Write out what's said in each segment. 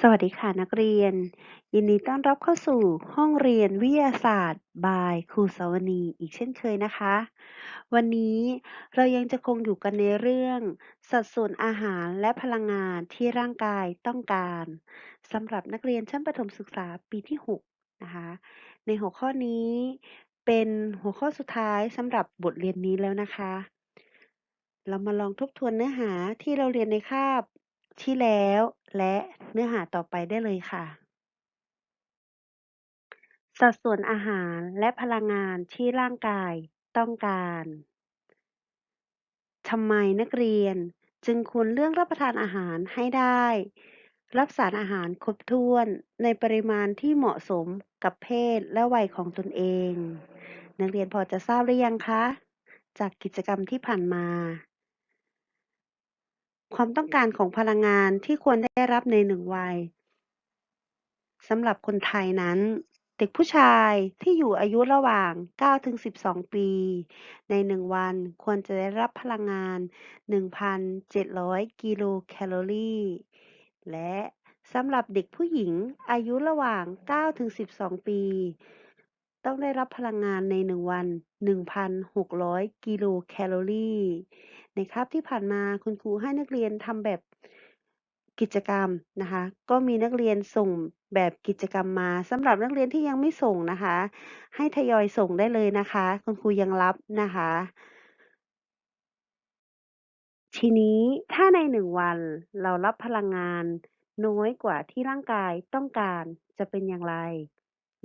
สวัสดีค่ะนักเรียน ยินดีต้อนรับเข้าสู่ห้องเรียนวิทยาศาสตร์ by ครูสวนีอีกเช่นเคยนะคะ วันนี้เรายังจะคงอยู่กันในเรื่อง สัดส่วนอาหารและพลังงานที่ร่างกายต้องการสำหรับนักเรียนชั้นประถมศึกษาปีที่ 6 นะคะ ในหัวข้อนี้เป็นหัวข้อสุดท้ายสำหรับบทเรียนนี้แล้วนะคะ เรามาลองทบทวนเนื้อหาที่เราเรียนในคาบที่แล้ว และเนื้อหาต่อไปได้เลยค่ะ สัดส่วนอาหารและพลังงานที่ร่างกายต้องการทำไมนักเรียนจึงควรเลือกรับประทานอาหารให้ได้ รับสารอาหารครบถ้วนในปริมาณที่เหมาะสมกับเพศและวัยของตนเอง นักเรียนพอจะทราบหรือยังคะ จากกิจกรรมที่ผ่านมา ความต้องการของพลังงานที่ควรได้รับในหนึ่งวัยสำหรับคนไทยนั้น เด็กผู้ชายที่อยู่อายุระหว่าง 9-12 ปี ในหนึ่งวันควรจะได้รับพลังงาน 1,700 กิโลแคลอรี่ และสำหรับเด็กผู้หญิงอายุระหว่าง 9-12 ปี ต้องได้รับพลังงานในหนึ่งวัน 1,600 กิโลแคลอรี่ ในคาบที่ผ่านมาคุณครูให้นักเรียนทำแบบกิจกรรมนะคะ ก็มีนักเรียนส่งแบบกิจกรรมมาสำหรับนักเรียนที่ยังไม่ส่งนะคะ ให้ทยอยส่งได้เลยนะคะ คุณครูยังรับนะคะ ทีนี้ถ้าในหนึ่งวันเรารับพลังงานน้อยกว่าที่ร่างกายต้องการจะเป็นอย่างไร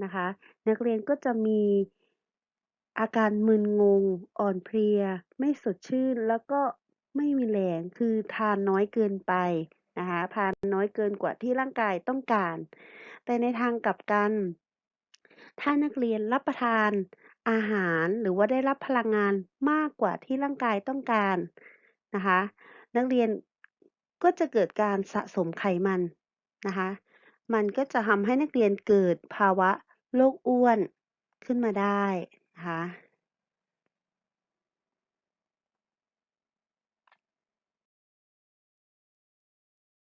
นะคะ นักเรียนก็จะมี อาการมึนงง อ่อนเพลีย ไม่สดชื่น แล้วก็ไม่มีแรง คือทานน้อยเกินไปนะคะทานน้อยเกินกว่าที่ร่างกายต้องการ แต่ในทางกลับกัน ถ้านักเรียนรับประทานอาหารหรือว่าได้รับพลังงานมากกว่าที่ร่างกายต้องการนะคะ นักเรียนก็จะเกิดการสะสมไขมันนะคะ มันก็จะทำให้นักเรียนเกิดภาวะโรคอ้วนขึ้นมาได้ คะ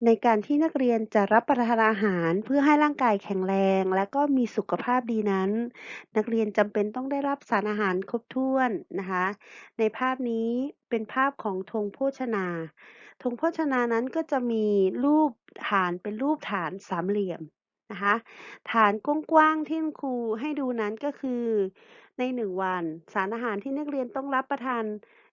ในการที่นักเรียนจะรับประทานอาหารเพื่อให้ร่างกายแข็งแรง และก็มีสุขภาพดีนั้น นักเรียนจำเป็นต้องได้รับสารอาหารครบถ้วนนะคะ ในภาพนี้เป็นภาพของธงโภชนา ธงโภชนานั้นก็จะมีรูปฐานเป็นรูปฐานสามเหลี่ยม นะคะ ฐานกว้างๆที่ครูให้ดูนั้นก็คือในหนึ่งวัน สารอาหารที่นักเรียนต้องรับประทาน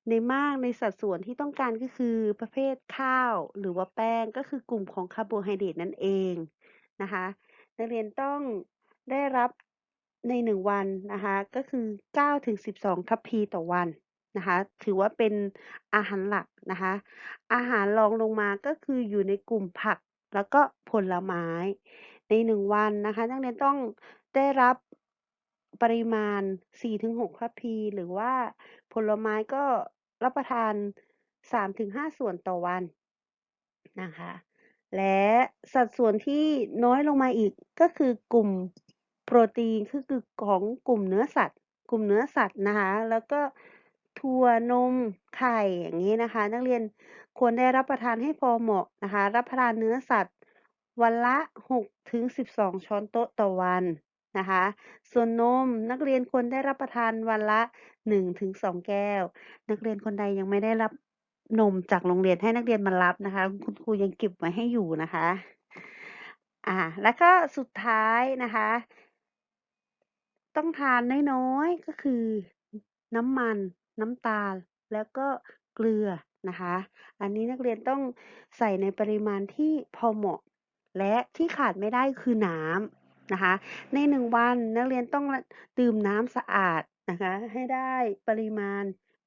ในมากในสัดส่วนที่ต้องการก็คือประเภทข้าว หรือว่าแป้งก็คือกลุ่มของคาร์โบไฮเดรตนั่นเองนะคะ นักเรียนต้องได้รับในหนึ่งวันนะคะก็คือ9ถึง12 ทัพพีต่อวันนะคะถือว่าเป็นอาหารหลักนะคะอาหารรองลงมาก็คืออยู่ในกลุ่มผักแล้วก็ผลไม้ ในหนึ่งวันนะคะ นักเรียนต้องได้รับปริมาณ 4-6ทัพพีหรือว่าผลไม้ก็รับประทาน 3-5 ส่วนต่อวันนะคะ และสัดส่วนที่น้อยลงมาอีกก็คือกลุ่มโปรตีนคือคือของกลุ่มเนื้อสัตว์ กลุ่มเนื้อสัตว์นะคะ แล้วก็ถั่วนมไข่อย่างนี้นะคะ นักเรียนควรได้รับประทานให้พอเหมาะนะคะ รับประทานเนื้อสัตว์ วันละ 6 ถึง 12 ช้อนโต๊ะต่อวันนะคะ ส่วนนมนักเรียนควรได้รับประทานวันละ 1 ถึง 2 แก้ว นักเรียนคนใดยังไม่ได้รับนมจากโรงเรียนให้นักเรียนมารับนะคะ คุณครูยังเก็บไว้ให้อยู่นะคะ อ่า แล้วก็สุดท้ายนะคะ ต้องทานน้อยๆ ก็คือน้ำมัน น้ำตาล แล้วก็เกลือนะคะ อันนี้นักเรียนต้องใส่ในปริมาณที่พอเหมาะ และที่ขาดไม่ได้คือน้ำนะคะ ในหนึ่งวันนักเรียนต้องดื่มน้ำสะอาดนะคะ ให้ได้ปริมาณ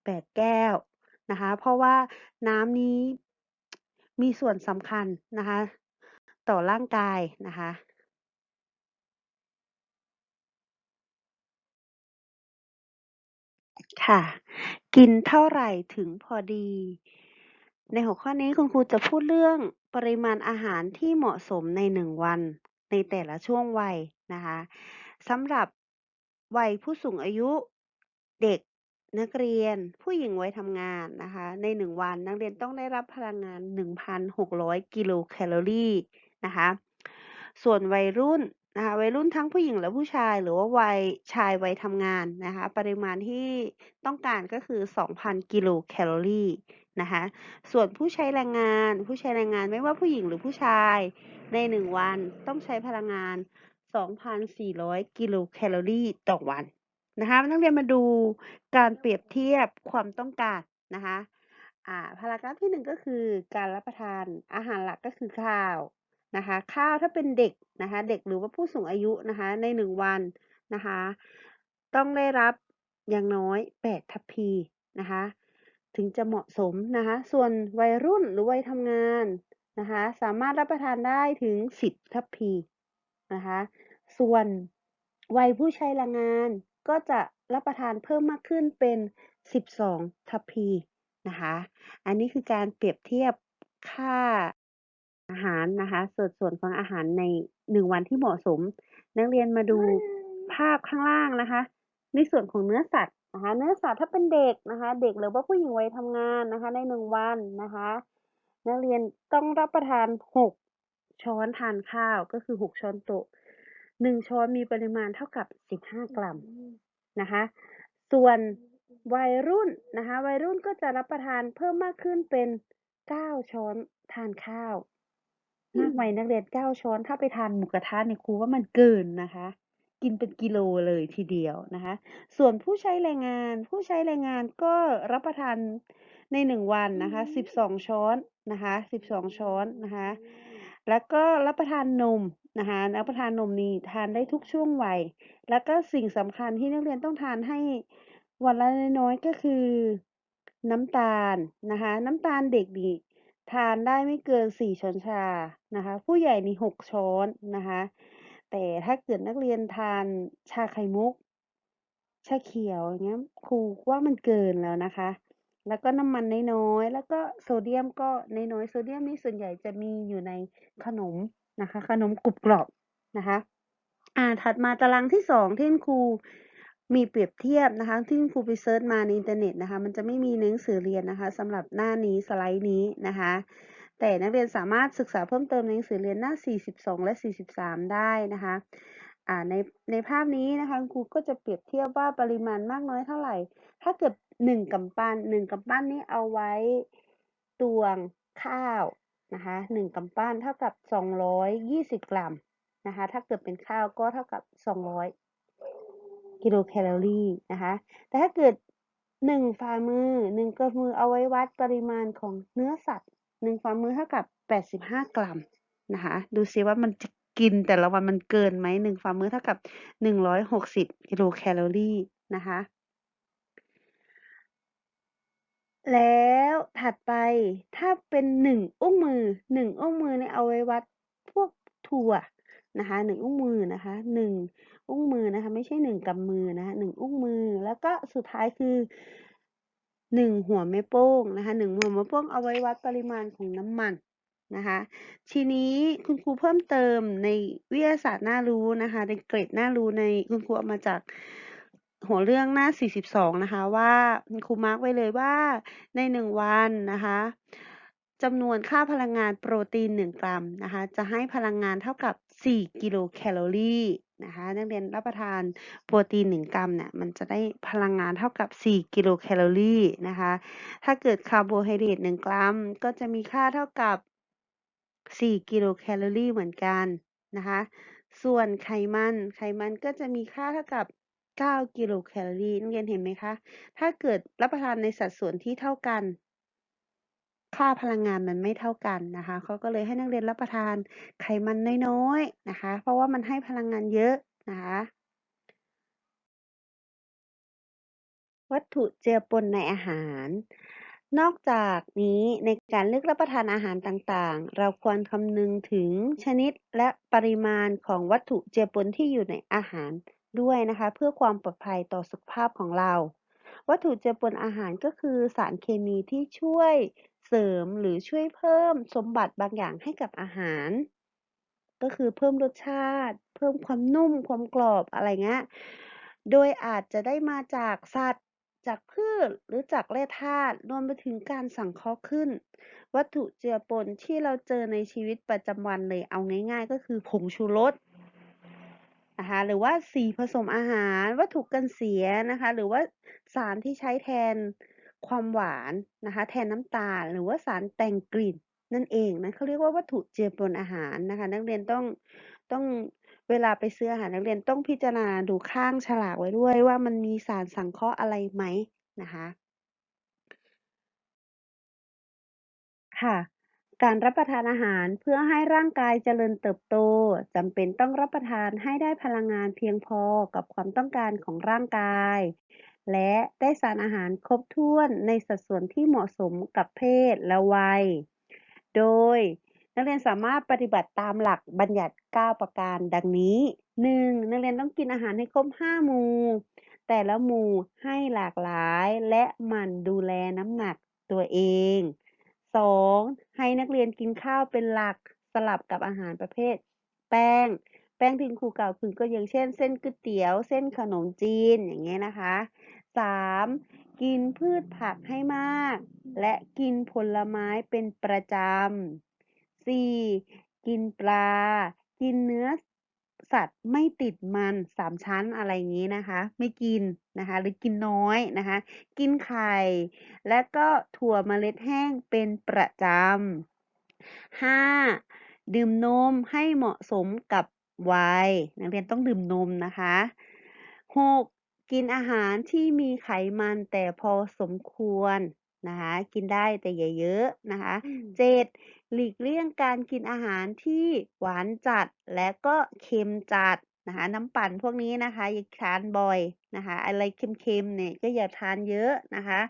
8 แก้วนะคะ เพราะว่าน้ำนี้มีส่วนสำคัญนะคะ ต่อร่างกายนะคะค่ะ กินเท่าไหร่ถึงพอดี ในหัวข้อนี้คุณครูจะพูดเรื่องปริมาณอาหารที่เหมาะสมในหนึ่งวัน ในแต่ละช่วงวัยนะคะสำหรับวัยผู้สูงอายุเด็กนักเรียนผู้หญิงวัยทำงานนะคะในหนึ่งวันนักเรียนต้องได้รับพลังงาน 1,600 กิโลแคลอรี่นะคะส่วนวัยรุ่นนะคะวัยรุ่นทั้งผู้หญิงและผู้ชาย หรือว่าวัยชายวัยทำงานนะคะปริมาณที่ต้องการก็คือ 2,000 กิโลแคลอรี่ นะคะ ส่วนผู้ใช้แรงงาน ผู้ใช้แรงงานไม่ว่าผู้หญิงหรือผู้ชายใน1วันต้องใช้พลังงาน 2,400 กิโลแคลอรี่ต่อวันนะคะนักเรียนมาดูการเปรียบเทียบความต้องการนะคะพารากราฟที่หนึ่งก็คือการรับประทานอาหารหลักก็คือข้าวนะคะ ข้าวถ้าเป็นเด็กนะคะ เด็กหรือว่าผู้สูงอายุนะคะในหนึ่งวันนะคะ ต้องได้รับอย่างน้อยแปดทัพพีนะคะ ถึงจะเหมาะสมนะคะ ส่วนวัยรุ่นหรือวัยทำงานนะคะ สามารถรับประทานได้ถึงสิบทัพพีนะคะ ส่วนวัยผู้ใช้แรงงานก็จะรับประทานเพิ่มมากขึ้นเป็นสิบสองทัพพีนะคะ อันนี้คือการเปรียบเทียบค่าอาหารนะคะสัดส่วนของอาหารในหนึ่งวันที่เหมาะสม นักเรียนมาดูภาพข้างล่างนะคะ ในส่วนของเนื้อสัตว์ นะคะเนื้อสัตว์ถ้าเป็นเด็กนะคะ เด็กหรือว่าผู้หญิงวัยทำงานนะคะ ในหนึ่งวันนะคะ นักเรียนต้องรับประทานหกช้อนทานข้าวก็คือหกช้อนโต๊ะหนึ่งช้อนมีปริมาณเท่ากับสิบห้ากรัมนะคะ ส่วนวัยรุ่นนะคะ วัยรุ่นก็จะรับประทานเพิ่มมากขึ้นเป็นเก้าช้อนทานข้าวมากไหมนักเรียนเก้าช้อนถ้าไปทานหมูกระทะเนี่ยครูว่ามันเกินนะคะ กินเป็นกิโลเลยทีเดียวนะคะ ส่วนผู้ใช้แรงงาน ผู้ใช้แรงงานก็รับประทานในหนึ่งวันนะคะสิบสองช้อนนะคะสิบสองช้อนนะคะ แล้วก็รับประทานนมนะคะรับประทานนมนี่ทานได้ทุกช่วงวัย แล้วก็สิ่งสำคัญที่นักเรียนต้องทานให้วันละน้อยๆก็คือน้ำตาลนะคะ น้ำตาลเด็กนี่ทานได้ไม่เกินสี่ช้อนชานะคะ ผู้ใหญ่นี่หกช้อนนะคะ แต่ถ้าเกิดนักเรียนทานชาไข่มุก ชาเขียวอย่างเงี้ยครูว่ามันเกินแล้วนะคะ แล้วก็น้ำมันน้อยๆแล้วก็โซเดียมก็น้อยๆโซเดียมนี่ส่วนใหญ่จะมีอยู่ในขนมนะคะ ขนมกรุบกรอบนะคะอ่าถัดมาตารางที่สองที่ครูมีเปรียบเทียบนะคะ ที่คุณครูไปเซิร์ชมาในอินเทอร์เน็ตนะคะ มันจะไม่มีหนังสือเรียนนะคะสำหรับหน้านี้สไลด์นี้นะคะ แต่นักเรียนสามารถศึกษาเพิ่มเติมในหนังสือเรียนหน้า 42 และ 43 ได้นะคะในในภาพนี้นะคะครูก็จะเปรียบเทียบว่าปริมาณมากน้อยเท่าไหร่ ถ้าเกิดหนึ่งกำปั้นหนึ่งกำปั้นนี้เอาไว้ตวงข้าวนะคะหนึ่งกำปั้นเท่ากับ 220 กรัมนะคะ ถ้าเกิดเป็นข้าวก็เท่ากับ 200 กิโลแคลอรี่นะคะ แต่ถ้าเกิดหนึ่งฝ่ามือหนึ่งกำมือเอาไว้วัดปริมาณของเนื้อสัตว์ หนึ่งฝ่ามือเท่ากับ85กรัมนะคะ ดูซิว่ามันจะกินแต่ละวันมันเกินไหมหนึ่งฝ่ามือเท่ากับ160กิโลแคลอรี่นะคะ แล้วถัดไปถ้าเป็นหนึ่งอุ้งมือหนึ่งอุ้งมือเนี่ยเอาไว้วัดพวกถั่วนะคะหนึ่งอุ้งมือนะคะหนึ่งอุ้งมือนะคะ ไม่ใช่หนึ่งกำมือนะคะหนึ่งอุ้งมือ แล้วก็สุดท้ายคือ หนึ่งหัวแม่โป้งนะคะหนึ่งหัวแม่โป้งเอาไว้วัดปริมาณของน้ำมันนะคะทีนี้คุณครูเพิ่มเติมในวิทยาศาสตร์น่ารู้นะคะในเกรดน่ารู้ในคุณครูเอามาจากหัวเรื่องหน้า 42 นะคะ ว่าคุณครูมาร์กไว้เลยว่าใน 1 วันนะคะจำนวนค่าพลังงานโปรตีน 1 กรัมนะคะจะให้พลังงานเท่ากับ 4 กิโลแคลอรี่ นะคะนักเรียนรับประทานโปรตีน 1 กรัมเนี่ยมันจะได้พลังงานเท่ากับ 4 กิโลแคลอรี่นะคะถ้าเกิดคาร์โบไฮเดรต1 กรัม ก็จะมีค่าเท่ากับ 4 กิโลแคลอรี่เหมือนกันนะคะส่วนไขมันไขมันก็จะมีค่าเท่ากับ 9 กิโลแคลอรี่นักเรียนเห็นไหมคะ ถ้าเกิดรับประทานในสัดส่วนที่เท่ากัน ค่าพลังงานมันไม่เท่ากันนะคะ เขาก็เลยให้นักเรียนรับประทานไขมันน้อยๆนะคะ เพราะว่ามันให้พลังงานเยอะนะคะ วัตถุเจือปนในอาหาร นอกจากนี้ในการเลือกรับประทานอาหารต่างๆ เราควรคำนึงถึงชนิดและปริมาณของวัตถุเจือปนที่อยู่ในอาหารด้วยนะคะ เพื่อความปลอดภัยต่อสุขภาพของเรา วัตถุเจือปนอาหารก็คือสารเคมีที่ช่วยเสริมหรือช่วยเพิ่มสมบัติบางอย่างให้กับอาหาร ก็คือเพิ่มรสชาติ เพิ่มความนุ่มความกรอบอะไรเงี้ยโดยอาจจะได้มาจากสัตว์จากพืชหรือจากแร่ธาตุรวมไปถึงการสังเคราะห์ขึ้น วัตถุเจือปนที่เราเจอในชีวิตประจำวันเลยเอาง่าย ๆ ก็คือผงชูรส นะคะหรือว่าสีผสมอาหารวัตถุกันเสียนะคะหรือว่าสารที่ใช้แทนความหวานนะคะแทนน้ำตาล หรือว่าสารแต่งกลิ่นนั่นเองนะเขาเรียกว่าวัตถุเจือปนอาหารนะคะนักเรียนต้องต้องเวลาไปซื้ออาหารนักเรียนต้องพิจารณาดูข้างฉลากไว้ด้วยว่ามันมีสารสังเคราะห์อะไรไหมนะคะค่ะ การรับประทานอาหารเพื่อให้ร่างกายเจริญเติบโตจำเป็นต้องรับประทานให้ได้พลังงานเพียงพอกับความต้องการของร่างกาย และได้สารอาหารครบถ้วนในสัดส่วนที่เหมาะสมกับเพศและวัย โดยนักเรียนสามารถปฏิบัติตามหลักบัญญัติ 9 ประการดังนี้ 1. นักเรียนต้องกินอาหารให้ครบ 5 หมู่ แต่ละหมู่ให้หลากหลายและหมั่นดูแลน้ำหนักตัวเอง 2. ให้นักเรียนกินข้าวเป็นหลักสลับกับอาหารประเภท แป้ง แป้งที่ครูกล่าวถึงก็อย่างเช่น เส้นก๋วยเตี๋ยว เส้นขนมจีนอย่างเงี้ยนะคะ 3. กินพืชผักให้มาก และกินผลไม้เป็นประจำ 4. กินปลา กินเนื้อ สัตว์ไม่ติดมันสามชั้นอะไรอย่างนี้นะคะ ไม่กินนะคะ หรือกินน้อยนะคะ กินไข่ และก็ถั่วเมล็ดแห้งเป็นประจำ 5. ดื่มนมให้เหมาะสมกับวัยนักเรียนต้องดื่มนมนะคะ 6. กินอาหารที่มีไขมันแต่พอสมควร นะคะ กินได้แต่อย่าเยอะนะคะ 7. หลีกเลี่ยงการกินอาหารที่หวานจัดและก็เค็มจัดนะคะ น้ำปั่นพวกนี้นะคะ อย่าทานบ่อยนะคะ อะไรเค็มๆเนี่ยก็อย่าทานเยอะนะคะ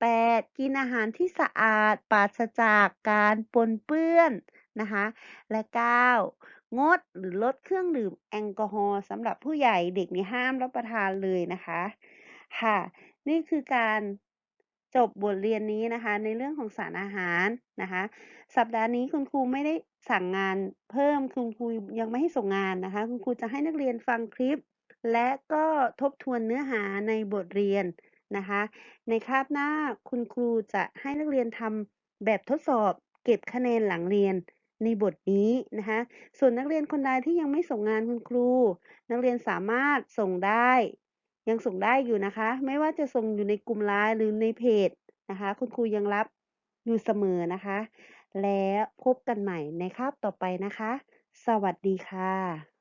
8. กินอาหารที่สะอาดปราศจากการปนเปื้อนนะคะ และ 9. งดหรือลดเครื่องดื่มแอลกอฮอล์สำหรับผู้ใหญ่เด็กนี่ห้ามรับประทานเลยนะคะ ค่ะ นี่คือการ จบบทเรียนนี้นะคะ ในเรื่องของสารอาหารนะคะ สัปดาห์นี้คุณครูไม่ได้สั่งงานเพิ่มคุณครูยังไม่ให้ส่งงานนะคะ คุณครูจะให้นักเรียนฟังคลิป และก็ทบทวนเนื้อหาในบทเรียนนะคะ ในคาบหน้าคุณครูจะให้นักเรียนทำแบบทดสอบเก็บคะแนนหลังเรียนในบทนี้นะคะ ส่วนนักเรียนคนใดที่ยังไม่ส่งงานคุณครู นักเรียนสามารถส่งได้ ยังส่งได้อยู่นะคะ ไม่ว่าจะส่งอยู่ในกลุ่มไลน์หรือในเพจนะคะ คุณครูยังรับอยู่เสมอนะคะ แล้วพบกันใหม่ในคาบต่อไปนะคะ สวัสดีค่ะ